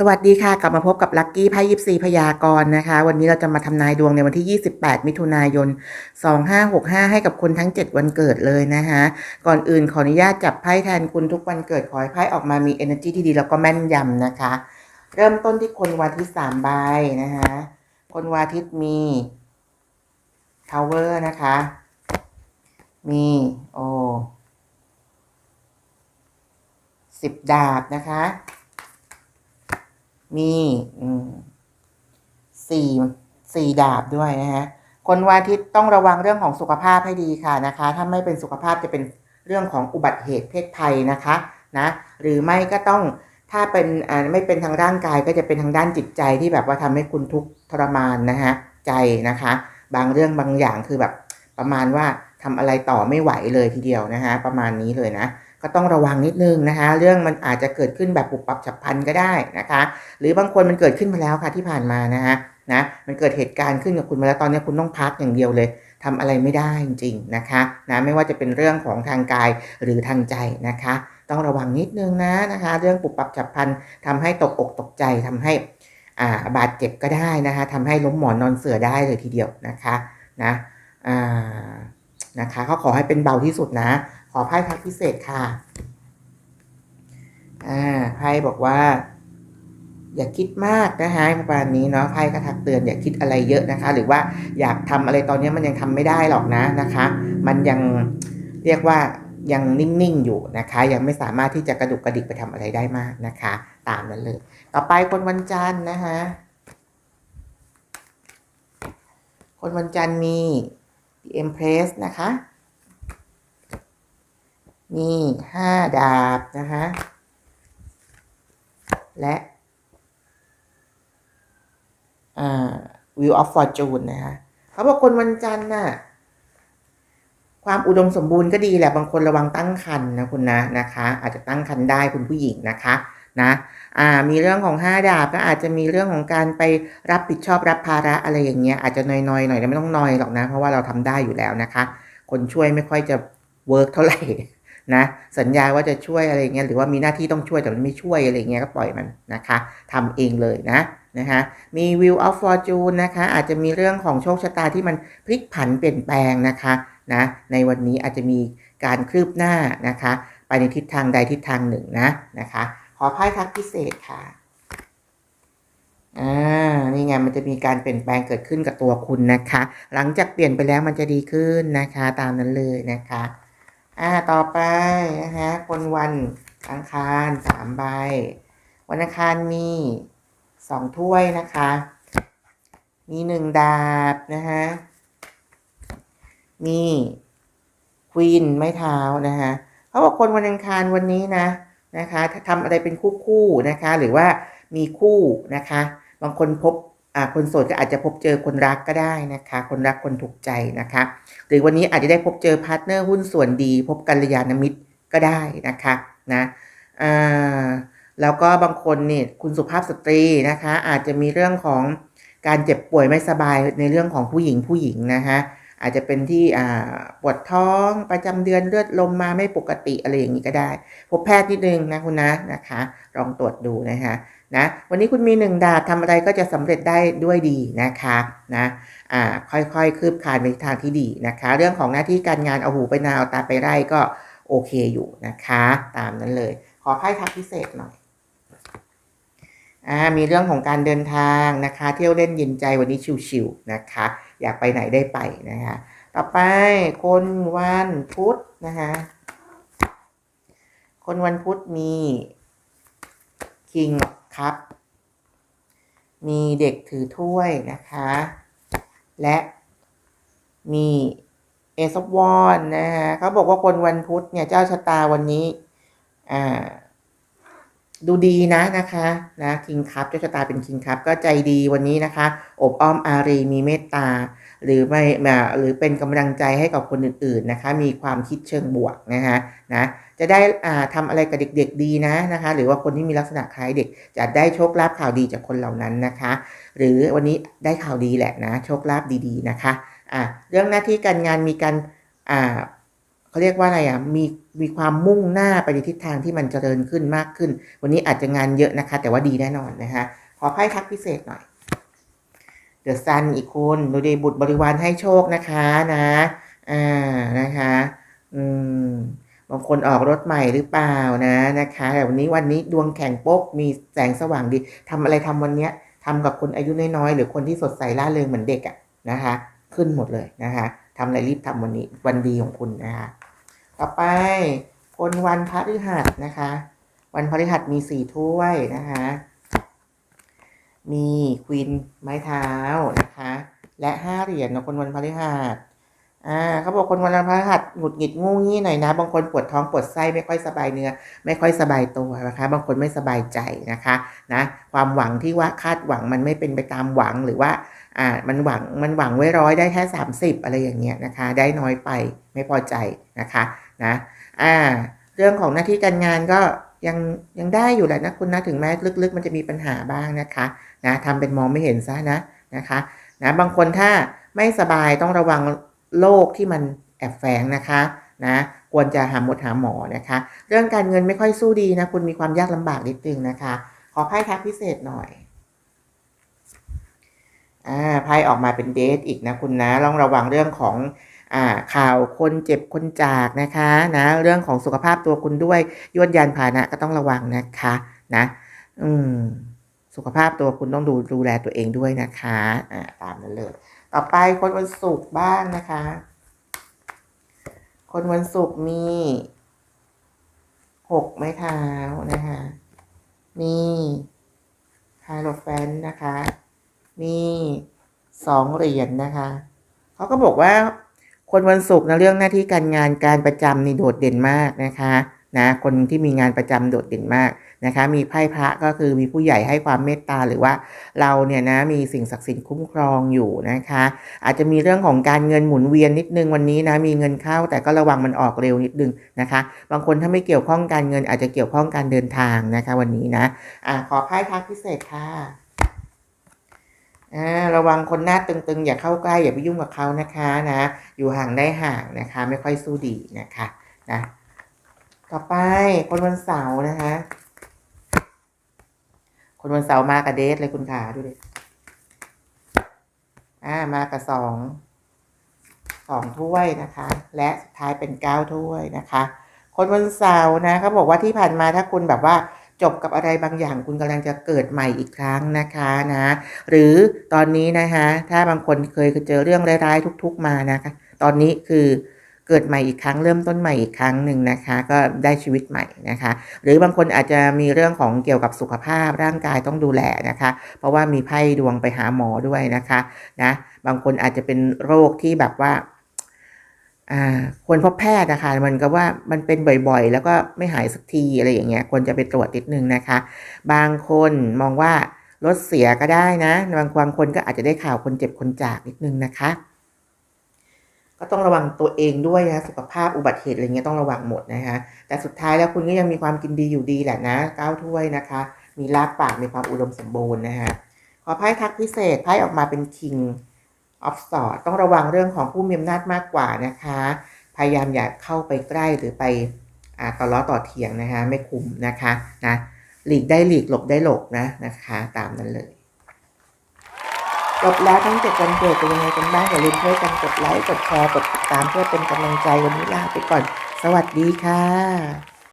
สวัสดีค่ะ กลับมาพบกับลัคกี้ไพ่ยิปซีพยากรณ์นะคะ วันนี้เราจะมาทำนายดวงในวันที่ 28 มิถุนายน 2565 ให้กับคนทั้ง 7 วันเกิดเลยนะคะก่อนอื่นขออนุญาตจับไพ่แทนคุณทุกวันเกิด ขอให้ไพ่ออกมามี energy ที่ดีแล้วก็แม่นยำนะคะ เริ่มต้นที่คนวันที่3ใบนะคะคนวาทิตมี tower นะคะ มีโอ้สิบดาบนะคะ มีสี่สี่ดาบด้วยนะฮะคนวันอาทิตย์ต้องระวังเรื่องของสุขภาพให้ดีค่ะนะคะ ถ้าไม่เป็นสุขภาพจะเป็นเรื่องของอุบัติเหตุเพศภัยนะคะนะหรือไม่ก็ต้องถ้าเป็นไม่เป็นทางร่างกายก็จะเป็นทางด้านจิตใจที่แบบว่าทำให้คุณทุกข์ทรมานนะฮะใจนะคะ บางเรื่องบางอย่างคือแบบประมาณว่าทำอะไรต่อไม่ไหวเลยทีเดียวนะคะประมาณนี้เลยนะ ก็ต้องระวังนิดนึงนะคะ เรื่องมันอาจจะเกิดขึ้นแบบปุบปับฉับพลันก็ได้นะคะ หรือบางคนมันเกิดขึ้นมาแล้วค่ะที่ผ่านมานะฮะนะมันเกิดเหตุการณ์ขึ้นกับคุณมาแล้วตอนนี้คุณต้องพักอย่างเดียวเลยทำอะไรไม่ได้จริงๆนะคะนะไม่ว่าจะเป็นเรื่องของทางกายหรือทางใจนะคะ ต้องระวังนิดนึงนะนะคะ เรื่องปุบปับฉับพลันทำให้ตกอกตกใจทำให้อ่าบาดเจ็บก็ได้นะคะทำให้ล้มหมอนนอนเสือได้เลยทีเดียวนะคะนะอ่านะคะเขาขอให้เป็นเบาที่สุดนะ อไพ่ทักพิเศษค่ะ อ่าไพ่บอกว่า อย่าคิดมากนะคะประมาณนี้เนาะไพ่ก็ทักเตือนอย่าคิดอะไรเยอะนะคะ หรือว่าอยากทำอะไรตอนนี้มันยังทำไม่ได้หรอกนะนะคะ มันยังเรียกว่ายังนิ่งๆอยู่นะคะ ยังไม่สามารถที่จะกระดุกกระดิกไปทำอะไรได้มากนะคะ ตามนั้นเลย ต่อไปคนวันจันทร์นะคะคนวันจันทร์มี The Empress นะคะ มีห้าดาบนะคะและอ่า Wheel of Fortune นะคะเขาบอกคนวันจันทร์น่ะความอุดมสมบูรณ์ก็ดีแหละบางคนระวังตั้งครรภ์นะคุณนะนะคะ อาจจะตั้งครรภ์ได้คุณผู้หญิงนะคะนะอ่ามีเรื่องของห้าดาบก็อาจจะมีเรื่องของการไปรับผิดชอบรับภาระอะไรอย่างเงี้ยอาจจะน้อยๆหน่อยแต่ไม่ต้องน้อยหรอกนะ เพราะว่าเราทำได้อยู่แล้วนะคะ คนช่วยไม่ค่อยจะเวิร์กเท่าไหร่ นะสัญญาว่าจะช่วยอะไรเงี้ยหรือว่ามีหน้าที่ต้องช่วยแต่มันไม่ช่วยอะไรเงี้ยก็ปล่อยมันนะคะทำเองเลยนะนะคะมี Wheel of Fortune นะคะอาจจะมีเรื่องของโชคชะตาที่มันพลิกผันเปลี่ยนแปลงนะคะนะในวันนี้อาจจะมีการคืบหน้านะคะ ไปในทิศทางใดทิศทางหนึ่งนะนะคะ ขอไพ่ทักพิเศษค่ะอ่านี่ไงมันจะมีการเปลี่ยนแปลงเกิดขึ้นกับตัวคุณนะคะ หลังจากเปลี่ยนไปแล้วมันจะดีขึ้นนะคะ ตามนั้นเลยนะคะ อ่าต่อไปนะคะคนวันอังคารสามใบ วันอังคารมีสองถ้วยนะคะ มีหนึ่งดาบนะคะมีควีนไม้เท้านะคะเขาบอกคนวันอังคารวันนี้นะนะคะถ้าทำอะไรเป็นคู่คู่ๆนะคะ หรือว่ามีคู่นะคะ บางคนพบ คนโสดก็อาจจะพบเจอคนรักก็ได้นะคะ คนรักคนถูกใจนะคะ หรือวันนี้อาจจะได้พบเจอพาร์ทเนอร์หุ้นส่วนดี พบกัลยาณมิตรก็ได้นะคะนะแล้วก็บางคนนี่คุณสุภาพสตรีนะคะ อาจจะมีเรื่องของการเจ็บป่วยไม่สบายในเรื่องของผู้หญิงผู้หญิงนะคะ อาจจะเป็นที่ปวดท้องประจำเดือนเลือดลมมาไม่ปกติอะไรอย่างนี้ก็ได้ พบแพทย์นิดนึงนะคุณนะนะคะ ลองตรวจดูนะคะนะวันนี้คุณมีหนึ่งดาบทำอะไรก็จะสำเร็จได้ด้วยดีนะคะนะอ่าค่อยๆ คืบคลานไปทางที่ดีนะคะ เรื่องของหน้าที่การงานเอาหูไปนาเอาตาไปไร่ก็โอเคอยู่นะคะ ตามนั้นเลย ขอไพ่ทักพิเศษหน่อย อ่ามีเรื่องของการเดินทางนะคะ เที่ยวเล่นเย็นใจวันนี้ชิวๆนะคะ อยากไปไหนได้ไปนะคะ ต่อไปคนวันพุธนะคะ คนวันพุธมีคิงครับ มีเด็กถือถ้วยนะคะ และมีเอซอบวอนนะฮะเขาบอกว่าคนวันพุธเนี่ยเจ้าชะตาวันนี้ อ่า ดูดีนะนะคะนะคิงคัพเจ้าชะตาเป็นคิงคัพก็ใจดีวันนี้นะคะ อบอ้อมอารีมีเมตตา หรือไม่มหรือเป็นกำลังใจให้กับคนอื่นๆนะคะ มีความคิดเชิงบวกนะคะนะจะได้อ่าทำอะไรกับเด็กๆดีนะนะคะ หรือว่าคนที่มีลักษณะคล้ายเด็ก จะได้โชคลาภข่าวดีจากคนเหล่านั้นนะคะ หรือวันนี้ได้ข่าวดีแหละนะ โชคลาภดีๆนะคะอ่าเรื่องหน้าที่การงานมีการอ่า เขาเรียกว่าอะไรอะมีมีความมุ่งหน้าไปในทิศทางที่มันเจริญขึ้นมากขึ้น วันนี้อาจจะงานเยอะนะคะ แต่ว่าดีแน่นอนนะคะขอไพ่ทักพิเศษหน่อยเดอะซันอีกคนดูดีบุตรบริวารให้โชคนะคะนะอ่านะคะ อืมบางคนออกรถใหม่หรือเปล่านะนะคะ แต่วันนี้วันนี้ดวงแข่งโป๊กมีแสงสว่างดีทำอะไรทำวันเนี้ยทำกับคนอายุน้อยๆหรือคนที่สดใสร่าเริงเหมือนเด็กอะนะคะ ขึ้นหมดเลยนะคะทำอะไรรีบทำวันนี้วันดีของคุณนะคะ ต่อไปคนวันพฤหัสนะคะ วันพฤหัสมีสี่ถ้วยนะคะ มีควีนไม้เท้านะคะ และห้าเหรียญนะคนวันพฤหัส อ่าเขาบอกคนวันพฤหัสหงุดหงิดงูงี้หน่อยนะ บางคนปวดท้องปวดไส้ไม่ค่อยสบายเนื้อ ไม่ค่อยสบายตัวนะคะ บางคนไม่สบายใจนะคะนะความหวังที่ว่าคาดหวังมันไม่เป็นไปตามหวังหรือว่าอ่ามันหวังมันหวังไว้ร้อยได้แค่ 30 อะไรอย่างเงี้ยนะคะ ได้น้อยไปไม่พอใจนะคะนะอ่าเรื่องของหน้าที่การงานก็ยังยังได้อยู่แหละนะคุณนะถึงแม้ลึกๆ มันจะมีปัญหาบ้างนะคะนะทำเป็นมองไม่เห็นซะนะนะคะนะบางคนถ้าไม่สบายต้องระวัง โรคที่มันแอบแฝงนะคะนะควรจะหาหมดหาหมอนะคะ เรื่องการเงินไม่ค่อยสู้ดีนะ คุณมีความยากลำบากนิดนึงนะคะ ขอไพ่ทักพิเศษหน่อยอ่าไพ่ออกมาเป็นเดทอีกนะคุณนะต้องระวังเรื่องของอ่าข่าวคนเจ็บคนจากนะคะนะเรื่องของสุขภาพตัวคุณด้วยยวดยานพาหนะก็ต้องระวังนะคะนะ อืมสุขภาพตัวคุณต้องดูดูแลตัวเองด้วยนะคะอ่าตามนั้นเลย ต่อไปคนวันศุกร์บ้างนะคะ คนวันศุกร์มีหกไม้เท้านะคะ มีฮาโลแฟนนะคะ มีสองเหรียญนะคะ เขาก็บอกว่าคนวันศุกร์นะเรื่องหน้าที่การงานการประจำนี่โดดเด่นมากนะคะ นะคนที่มีงานประจำโดดเด่นมากนะคะมีไพ่พระก็คือมีผู้ใหญ่ให้ความเมตตาหรือว่าเราเนี่ยนะมีสิ่งศักดิ์สิทธิ์คุ้มครองอยู่นะคะ อาจจะมีเรื่องของการเงินหมุนเวียนนิดนึงวันนี้นะมีเงินเข้าแต่ก็ระวังมันออกเร็วนิดนึงนะคะ บางคนถ้าไม่เกี่ยวข้องการเงินอาจจะเกี่ยวข้องการเดินทางนะคะ วันนี้นะอ่าขอไพ่ทักพิเศษค่ะอ่าระวังคนหน้าตึงๆ อย่าเข้าใกล้ อย่าไปยุ่งกับเขานะคะนะ อยู่ห่างได้ห่างนะคะ ไม่ค่อยสู้ดีนะคะนะ ต่อไปคนวันเสาร์นะคะ คนวันเสาร์มากับเดทเลยคุณขาดูดิอ่ามากับสองสองถ้วยนะคะ และสุดท้ายเป็นเก้าถ้วยนะคะ คนวันเสาร์นะเขาบอกว่าที่ผ่านมาถ้าคุณแบบว่าจบกับอะไรบางอย่างคุณกำลังจะเกิดใหม่อีกครั้งนะคะนะ หรือตอนนี้นะคะ ถ้าบางคนเคยเจอเรื่องร้ายๆทุก ๆมานะคะ ตอนนี้คือ เกิดใหม่อีกครั้งเริ่มต้นใหม่อีกครั้งหนึ่งนะคะ ก็ได้ชีวิตใหม่นะคะ หรือบางคนอาจจะมีเรื่องของเกี่ยวกับสุขภาพร่างกายต้องดูแลนะคะ เพราะว่ามีไพ่ดวงไปหาหมอด้วยนะคะนะบางคนอาจจะเป็นโรคที่แบบว่าควรพบแพทย์นะคะมันก็ว่ามันเป็นบ่อยๆ แล้วก็ไม่หายสักทีอะไรอย่างเงี้ยควรจะไปตรวจนิดนึงนะคะ บางคนมองว่ารถเสียก็ได้นะบางบางคนก็อาจจะได้ข่าวคนเจ็บคนจากนิดนึงนะคะ ก็ต้องระวังตัวเองด้วยนะสุขภาพอุบัติเหตุอะไรเงี้ยต้องระวังหมดนะคะแต่สุดท้ายแล้วคุณก็ยังมีความกินดีอยู่ดีแหละนะเก้าถ้วยนะคะ มีลากปากมีความอุดมสมบูรณ์นะคะขอไพ่ทักพิเศษไพ่ออกมาเป็น King of Swords ต้องระวังเรื่องของผู้มีอำนาจมากกว่านะคะ พยายามอย่าเข้าไปใกล้หรือไปอ่าต่อล้อต่อเถียงนะคะ ไม่คุ้มนะคะนะหลีกได้หลีกหลบได้หลบนะนะคะ ตามนั้นเลย จบแล้วทั้งเจ็ดวันเกิดเป็นยังไงกันบ้างอย่าลืมช่วยกันกดไลค์กดแชร์กดติดตามเพื่อเป็นกำลังใจวันนี้ลาไปก่อน สวัสดีค่ะ